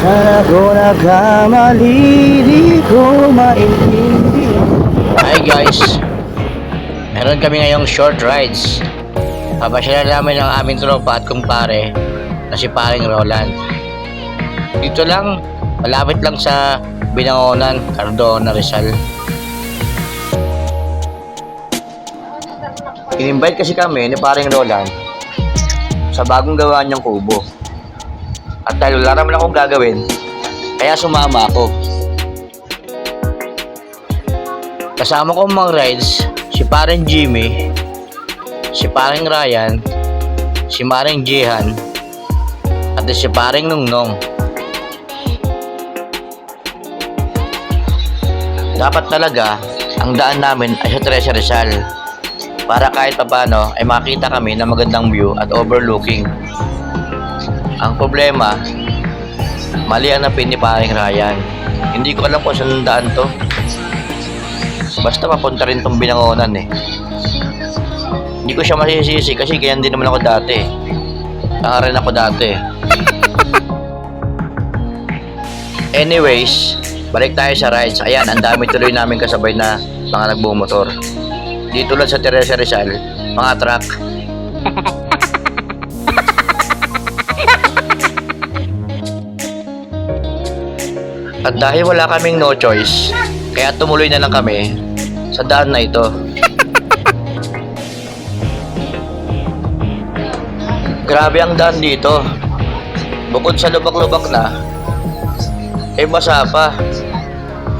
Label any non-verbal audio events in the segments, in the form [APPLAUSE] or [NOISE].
Sana ko nagkamali, di ko maintindihan Hi guys! Meron kami ngayong short rides. Papasyalan namin ang aming tropa at kumpare na si paring Roland. Dito lang, malapit lang sa Binangonan, Cardona, Rizal. In-invite kasi kami ni paring Roland sa bagong gawa niyang kubo. At dahil wala naman akong gagawin, kaya sumama ako. Kasama ko mga rides, si paring Jimmy, si paring Ryan, si paring Jihan, at si paring Nungnong. Dapat talaga, ang daan namin ay sa Teresa Rizal para kahit papano ay makita kami ng magandang view at overlooking. Ang problema, mali ang napin ni paring Ryan. Hindi ko alam kung saan daan to. Basta papunta rin tong binangonan eh. Hindi ko siya masisisi kasi ganyan din naman ako dati. Tanga rin ako dati. Anyways, balik tayo sa rides. Ayan, ang dami tuloy namin kasabay na mga nagbumotor. Di tulad sa Teresa Rizal, mga truck. [LAUGHS] At dahil wala kaming no choice, kaya tumuloy na lang kami sa daan na ito. [LAUGHS] Grabe ang daan dito. Bukod sa lubak-lubak na, eh basa pa.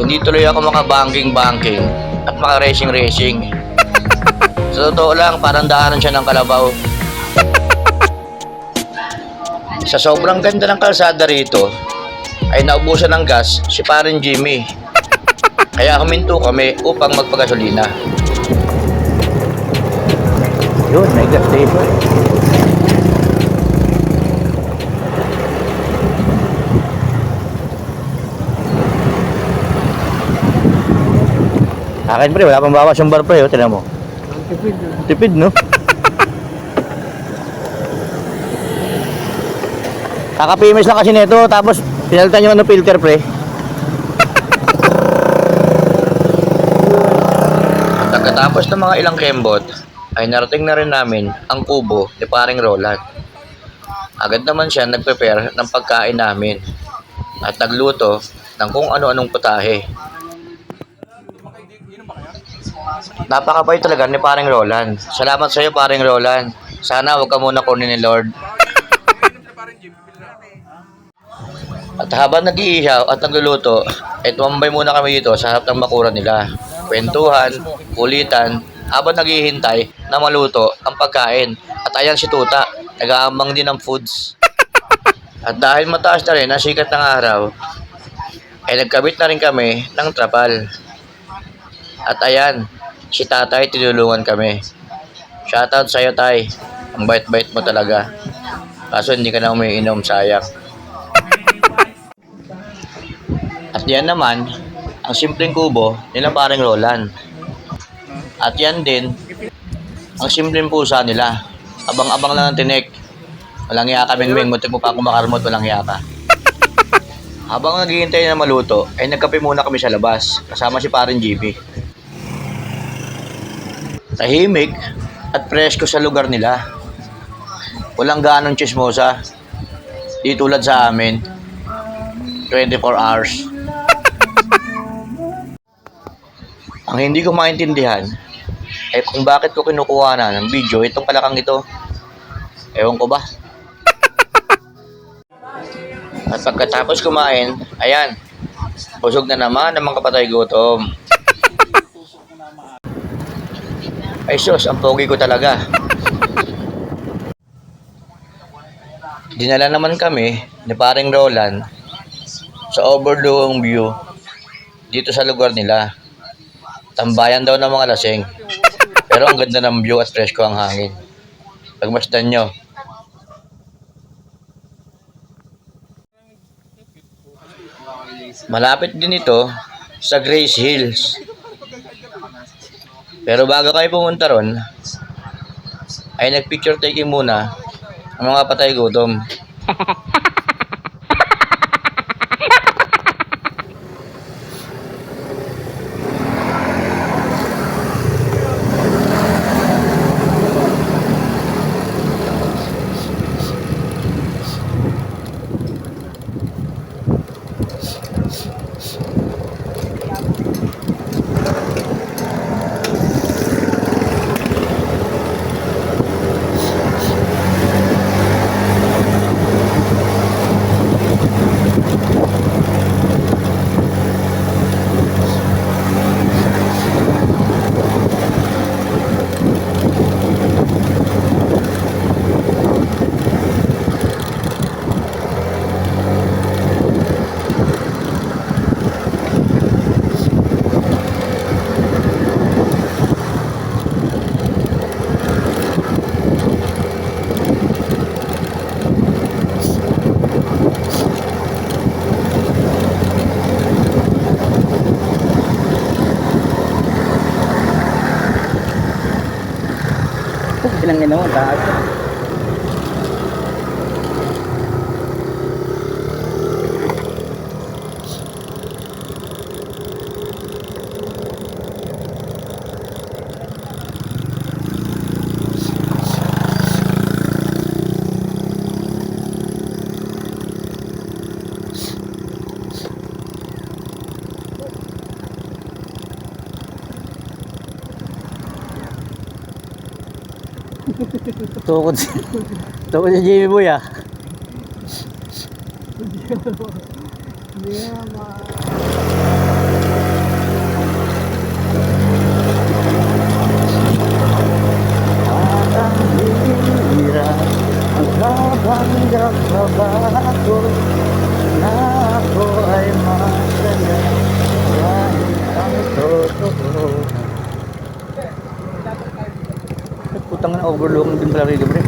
Hindi tuloy ako makabanking-banking at maka-racing-racing. [LAUGHS] Sa totoo lang, parang daanan siya ng kalabaw. [LAUGHS] Sa sobrang ganda ng kalsada rito, ay naubusan ng gas si parin Jimmy. Kaya huminto kami upang magpagasolina. Yun, may gas station. Akin pre, wala pang bawas yung bar pre, oh, tinan mo. Tipid. Tipid, no? Kakapimis lang kasi nito, tapos pinalitan yung ano filter, pre. Pagkatapos ng mga ilang kembot, ay narating na rin namin ang kubo ni paring Roland. Agad naman siya nag-prepare ng pagkain namin at nagluto ng kung ano-anong putahe. Napakabait talaga ni paring Roland. Salamat sa iyo paring Roland. Sana wag ka muna kunin ni Lord. [LAUGHS] At habang nag-iihaw at nagluluto, ay tumambay muna kami dito sa harap ng bakuran nila. Kwentuhan, kulitan, habang naghihintay na maluto ang pagkain. At ayan si Tuta, nag-aambang din ng foods. At dahil mataas na rin ang sikat ng araw, ay nagkabit na rin kami ng trapal. At ayan, si tatay tinulungan kami. Shoutout sa'yo tay. Ang bait-bait mo talaga. Kaso hindi ka na umiinom, sayang. At yan naman, ang simpleng kubo nila paring Roland. At yan din, ang simpleng pusa nila. Abang-abang lang ng tinik. Walang hiya ka, Mingming. Muntik mo pa ako makarmot, walang hiya ka. Habang naghihintay na maluto, ay nagkape muna kami sa labas, kasama si paring GB. Tahimik at presko sa lugar nila. Walang ganong chismosa. Di tulad sa amin, 24 hours. Ang hindi ko maintindihan ay kung bakit ko kinukuha na ng video itong palakang ito. Ewan ko ba? [LAUGHS] At pagkatapos kumain, ayan, busog na naman ng mga kapatay gutom. Ay sus, ang pogi ko talaga. Dinala naman kami ni paring Roland sa overlooking view dito sa lugar nila. Tambayan daw ng mga lasing. Pero ang ganda ng view at fresh ko ang hangin. Pagmasdan nyo. Malapit din ito sa Grace Hills. Pero bago kayo pumunta ron, ay nag-picture taking muna ang mga patay gutom. [LAUGHS] Pinangin mo, Tukod si... Tukod si Jimmy Boy ah. Parang din pala rito, pre.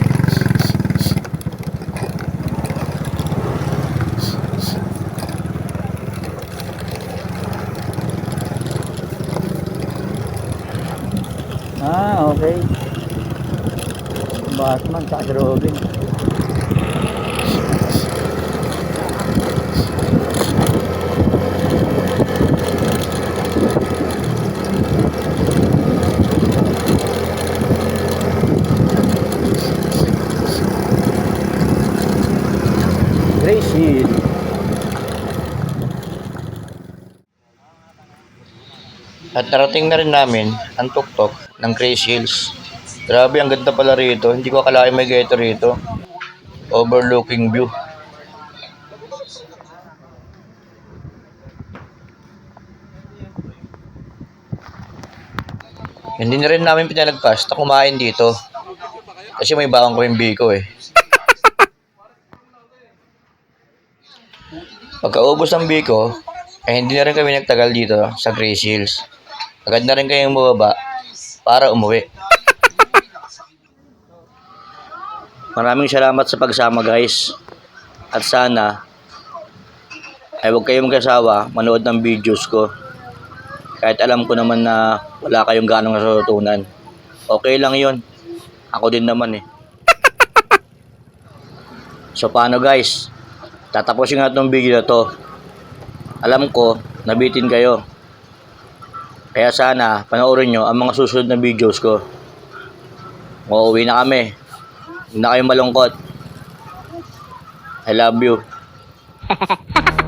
Ah, okay. Batman, si Robin. At narating na rin namin ang tuktok ng Grace Hills. Grabe, ang ganda pala rito. Hindi ko akalain may ganito rito. Overlooking view. Hindi na rin namin pinalagpas na kumain dito. Kasi may bawang ko yung biko eh. Pagkaubos ng biko, eh hindi na rin kami nagtagal dito sa Grace Hills. Agad na rin kayong bumaba para umuwi. Maraming salamat sa pagsama guys. At sana ay huwag kayong magkasawa manood ng videos ko. Kahit alam ko naman na wala kayong ganong natutunan. Okay lang yon. Ako din naman eh. [LAUGHS] So paano guys? Tatapusin nga itong video na to. Alam ko, nabitin kayo. Kaya sana, panoorin nyo ang mga susunod na videos ko. Uuwi na kami. Huwag na kayong malungkot. I love you. [LAUGHS]